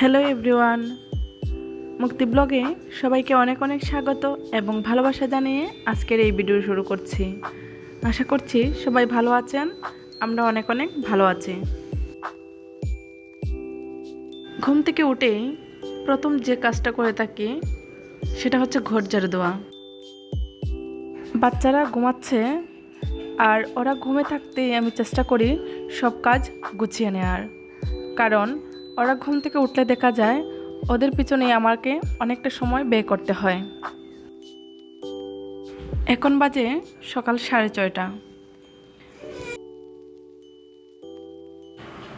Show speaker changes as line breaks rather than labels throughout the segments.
Hello everyone. মুক্তি ব্লগে সবাইকে অনেক অনেক স্বাগত এবং ভালোবাসা জানিয়ে আজকের এই ভিডিও শুরু করছি। আশা করছি সবাই ভালো আছেন, আমরা অনেক অনেক ভালো আছি। ঘুম থেকে উঠেই প্রথম যে কাজটা করে থাকি, সেটা হচ্ছে ঘর ঝাড়ু দেওয়া বাচ্চারা ঘুমাচ্ছে আর ওরা ঘুমে থাকতেই আমি চেষ্টা করি সব কাজ গুছিয়ে নেওয়ার কারণ ওরা ঘুম থেকে উঠলে দেখা যায় ওদের পিছনেই আমাকে অনেকটা সময় ব্যয় করতে হয়। এখন বাজে সকাল সাড়ে ছয়টা।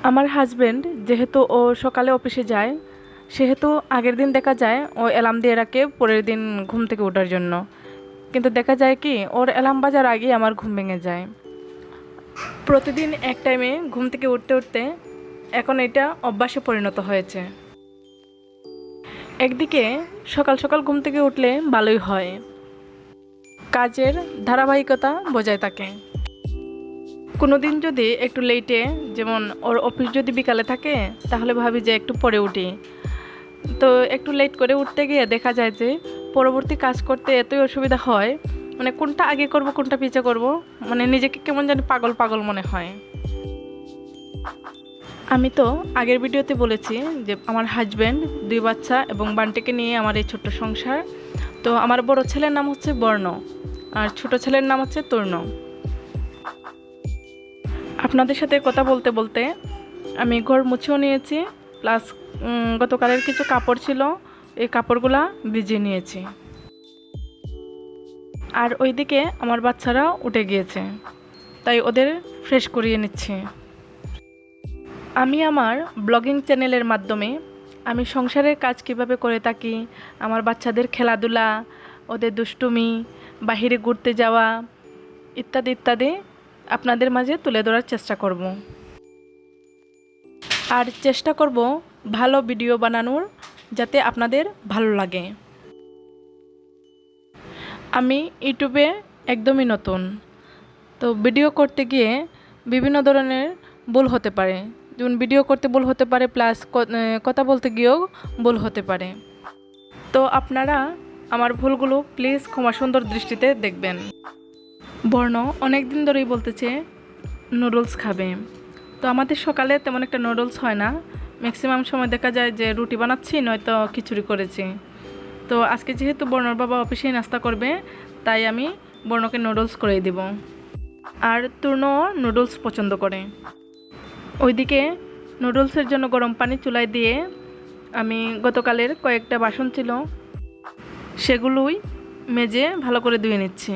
আমার হাজব্যান্ড যেহেতু ও সকালে অফিসে যায়, সেহেতু আগের দিন দেখা যায় ও অ্যালার্ম দিয়ে রাখে পরের দিন ঘুম থেকে ওঠার জন্য। কিন্তু দেখা যায় কি, ওর অ্যালার্ম বাজার আগেই আমার ঘুম ভেঙে যায়। প্রতিদিন এক টাইমে ঘুম থেকে উঠতে উঠতে এখন এটা অভ্যাসে পরিণত হয়েছে। একদিকে সকাল সকাল ঘুম থেকে উঠলে ভালোই হয়। কাজের ধারাবাহিকতা বজায় থাকে। কোনো দিন যদি একটু লেটে যেমন ওর অফিস যদি বিকালে থাকে, তাহলে ভাবি যে একটু পরে উঠি। তো একটু লেট করে উঠতে গিয়ে দেখা যায় যে, পরবর্তী কাজ করতে এতই অসুবিধা হয় মানে কোনটা আগে করব, কোনটা পিছে করব মানে নিজেকে কেমন জানি পাগল পাগল মনে হয়। আমি তো আগের ভিডিওতে বলেছি যে আমার হাজব্যান্ড দুই বাচ্চা এবং বান্টিকে নিয়ে আমার এই ছোট্ট সংসার। তো আমার বড় ছেলের নাম হচ্ছে বর্ণ আর ছোট ছেলের নাম হচ্ছে তর্ণ। আপনাদের সাথে কথা বলতে বলতে আমি ঘর মুছেও নিয়েছি প্লাস গতকালের কিছু কাপড় ছিল, এই কাপড়গুলা ভিজিয়ে নিয়েছি। আর ওইদিকে আমার বাচ্চারা উঠে গিয়েছে, তাই ওদের ফ্রেশ করিয়ে নিচ্ছি। আমি আমার ব্লগিং চ্যানেলের মাধ্যমে আমি সংসারের কাজ কীভাবে করে থাকি, আমার বাচ্চাদের খেলাধুলা, ওদের দুষ্টুমি, বাহিরে ঘুরতে যাওয়া ইত্যাদি ইত্যাদি আপনাদের মাঝে তুলে ধরার চেষ্টা করব। আর চেষ্টা করব ভালো ভিডিও বানানোর যাতে আপনাদের ভালো লাগে। আমি ইউটিউবে একদমই নতুন। তো ভিডিও করতে গিয়ে বিভিন্ন ধরনের ভুল হতে পারে। যেমন ভিডিও করতে ভুল হতে পারে প্লাস কথা বলতে গিয়েও ভুল হতে পারে। তো আপনারা আমার ভুলগুলো প্লিজ ক্ষমা সুন্দর দৃষ্টিতে দেখবেন। বর্ণ অনেক দিন ধরেই বলতেছে নুডলস খাবে। তো আমাদের সকালে তেমন একটা নুডলস হয় না। ম্যাক্সিমাম সময় দেখা যায় যে রুটি বানাচ্ছি, নয়তো খিচুড়ি করেছি। তো আজকে যেহেতু বর্ণর বাবা অফিসেই নাস্তা করবে, তাই আমি বর্ণকে নুডলস করেই দিব। আর তূর্ণ নুডলস পছন্দ করে। ওইদিকে নুডলসের জন্য গরম পানি চুলায় দিয়ে আমি গতকালের কয়েকটা বাসন ছিল, সেগুলোই মেজে ভালো করে ধুয়ে নিচ্ছি।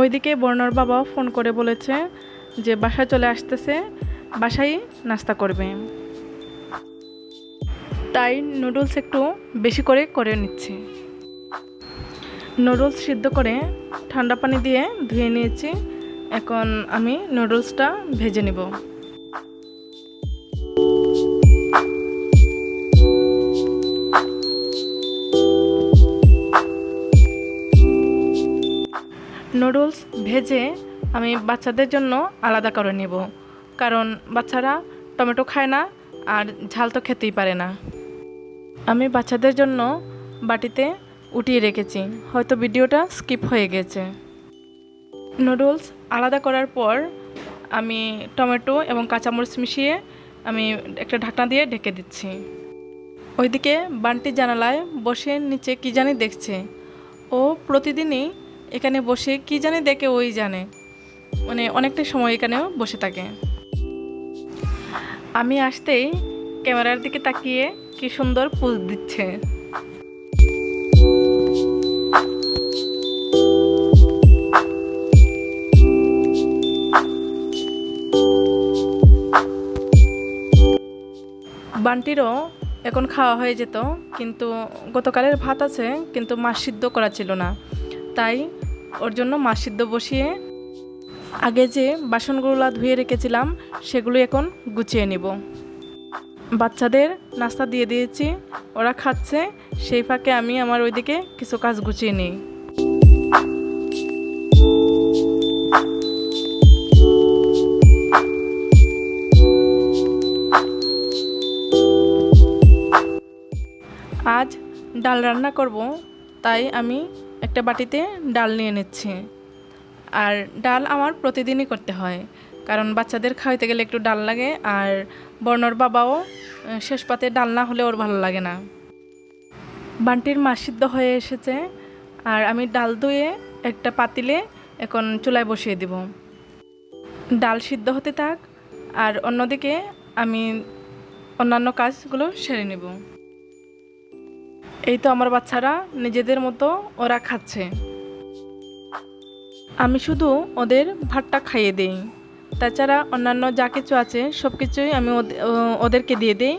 ওইদিকে বর্ণর বাবা ফোন করে বলেছে যে বাসায় চলে আসতেছে, বাসায় নাস্তা করবে। তাই নুডলস একটু বেশি করে করে নিচ্ছি। নুডলস সিদ্ধ করে ঠান্ডা পানি দিয়ে ধুয়ে নিয়েছি। এখন আমি নুডলসটা ভেজে নেব। নুডলস ভেজে আমি বাচ্চাদের জন্য আলাদা করে নেব, কারণ বাচ্চারা টমেটো খায় না আর ঝাল তো খেতেই পারে না। আমি বাচ্চাদের জন্য বাটিতে উঠিয়ে রেখেছি, হয়তো ভিডিওটা স্কিপ হয়ে গেছে। নুডলস আলাদা করার পর আমি টমেটো এবং কাঁচামরিচ মিশিয়ে আমি একটা ঢাকনা দিয়ে ঢেকে দিচ্ছি। ওইদিকে বানটি জানালায় বসে নিচে কি জানি দেখছে। ও প্রতিদিনই এখানে বসে কি জানি দেখে ওই জানে। মানে অনেকটা সময় এখানেও বসে থাকে। আমি আসতেই ক্যামেরার দিকে তাকিয়ে কি সুন্দর পোজ দিচ্ছে। বান্টিরও এখন খাওয়া হয়ে যেত, কিন্তু গতকালের ভাত আছে, কিন্তু মাছ সিদ্ধ করা ছিল না। তাই ওর জন্য মাছ সিদ্ধ বসিয়ে আগে যে বাসনগুলো ধুয়ে রেখেছিলাম, সেগুলো এখন গুছিয়ে নিব। বাচ্চাদের নাস্তা দিয়ে দিয়েছি, ওরা খাচ্ছে, সেই ফাঁকে আমি আমার ওইদিকে কিছু কাজ গুছিয়ে নিই। ডাল রান্না করব, তাই আমি একটা বাটিতে ডাল নিয়ে নিচ্ছি। আর ডাল আমার প্রতিদিনই করতে হয়, কারণ বাচ্চাদের খাওয়াইতে গেলে একটু ডাল লাগে, আর বর্ণর বাবাও শেষ পাতে ডাল না হলে ওর ভালো লাগে না। বান্টির মাছ সিদ্ধ হয়ে এসেছে, আর আমি ডাল ধুয়ে একটা পাতিলে এখন চুলায় বসিয়ে দিব। ডাল সিদ্ধ হতে থাক, আর অন্যদিকে আমি অন্যান্য কাজগুলো সেরে নেব। এই তো আমার বাচ্চারা, নিজেদের মতো ওরা খাচ্ছে। আমি শুধু ওদের ভাতটা খাইয়ে দিই। তাছাড়া অন্যান্য যা কিছু আছে সব কিছুই আমি ওদে- ওদেরকে দিয়ে দিই।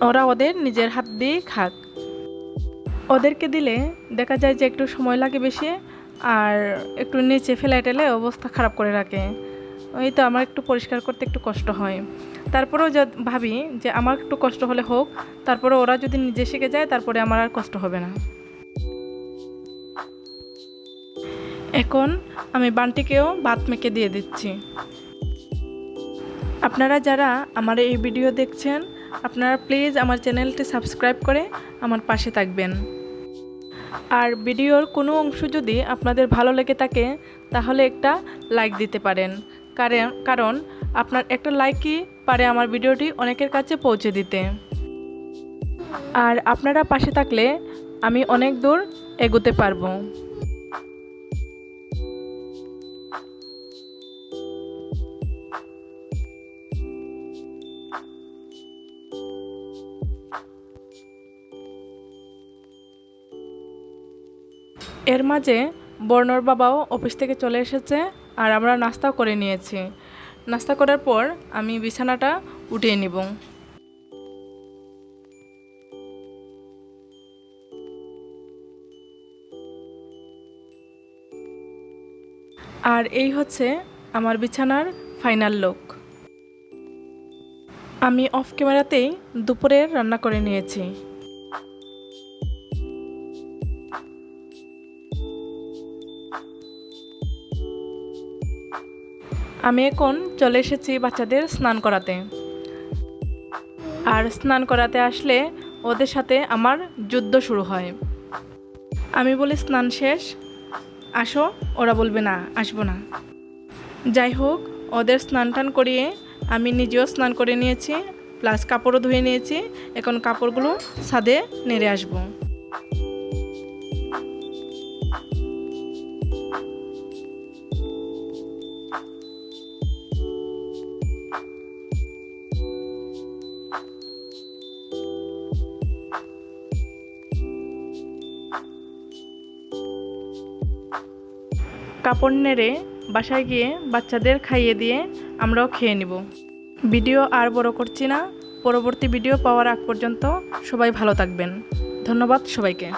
ওরা ওদের নিজের হাত দিয়ে খাক। ওদেরকে দিলে দেখা যায় যে একটু সময় লাগে বেশি, আর একটু নিচে ফেলে টেলে অবস্থা খারাপ করে রাখে। ওই তো আমার একটু পরিষ্কার করতে একটু কষ্ট হয়। তারপরেও ভাবি যে আমার একটু কষ্ট হলে হোক, তারপরে ওরা যদি নিজে শিখে যায়, তারপরে আমার আর কষ্ট হবে না। এখন আমি বান্টিকেও ভাত মেখে দিয়ে দিচ্ছি। আপনারা যারা আমার এই ভিডিও দেখছেন, আপনারা প্লিজ আমার চ্যানেলটি সাবস্ক্রাইব করে আমার পাশে থাকবেন। আর ভিডিওর কোনো অংশ যদি আপনাদের ভালো লেগে থাকে, তাহলে একটা লাইক দিতে পারেন। কারণ কারণ আপনার একটা লাইকই পারে আমার ভিডিওটি অনেকের কাছে পৌঁছে দিতে। আর আপনারা পাশে থাকলে আমি অনেক দূর এগোতে পারব। এর মাঝে বর্ণর বাবাও অফিস থেকে চলে এসেছে। আর আমরা নাস্তাও করে নিয়েছি। নাস্তা করার পর আমি বিছানাটা উঠিয়ে নিব। আর এই হচ্ছে আমার বিছানার ফাইনাল লুক। আমি অফ ক্যামেরাতেই দুপুরের রান্না করে নিয়েছি। আমি এখন চলে এসেছি বাচ্চাদের স্নান করাতে। আর স্নান করাতে আসলে ওদের সাথে আমার যুদ্ধ শুরু হয়। আমি বলি, স্নান শেষ, আসো, ওরা বলবে, না, আসব না। যাই হোক, ওদের স্নান টান করিয়ে আমি নিজেও স্নান করে নিয়েছি, প্লাস কাপড়ও ধুয়ে নিয়েছি। এখন কাপড়গুলো ছাদে নেড়ে আসব। কাপড় নেড়ে বাসায় গিয়ে বাচ্চাদের খাইয়ে দিয়ে আমরাও খেয়ে নিব। ভিডিও আর বড় করছি না। পরবর্তী ভিডিও পাওয়ার আগ পর্যন্ত সবাই ভালো থাকবেন। ধন্যবাদ সবাইকে।